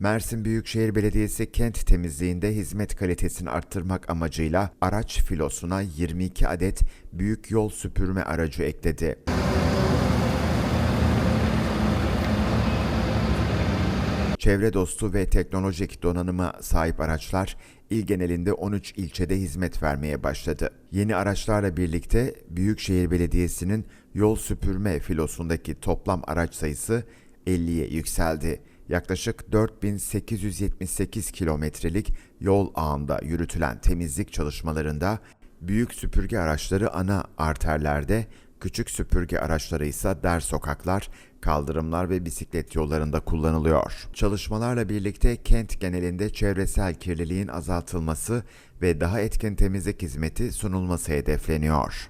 Mersin Büyükşehir Belediyesi kent temizliğinde hizmet kalitesini arttırmak amacıyla araç filosuna 22 adet büyük yol süpürme aracı ekledi. Çevre dostu ve teknolojik donanıma sahip araçlar il genelinde 13 ilçede hizmet vermeye başladı. Yeni araçlarla birlikte Büyükşehir Belediyesi'nin yol süpürme filosundaki toplam araç sayısı 50'ye yükseldi. Yaklaşık 4878 kilometrelik yol ağında yürütülen temizlik çalışmalarında büyük süpürge araçları ana arterlerde, küçük süpürge araçları ise dar sokaklar, kaldırımlar ve bisiklet yollarında kullanılıyor. Çalışmalarla birlikte kent genelinde çevresel kirliliğin azaltılması ve daha etkin temizlik hizmeti sunulması hedefleniyor.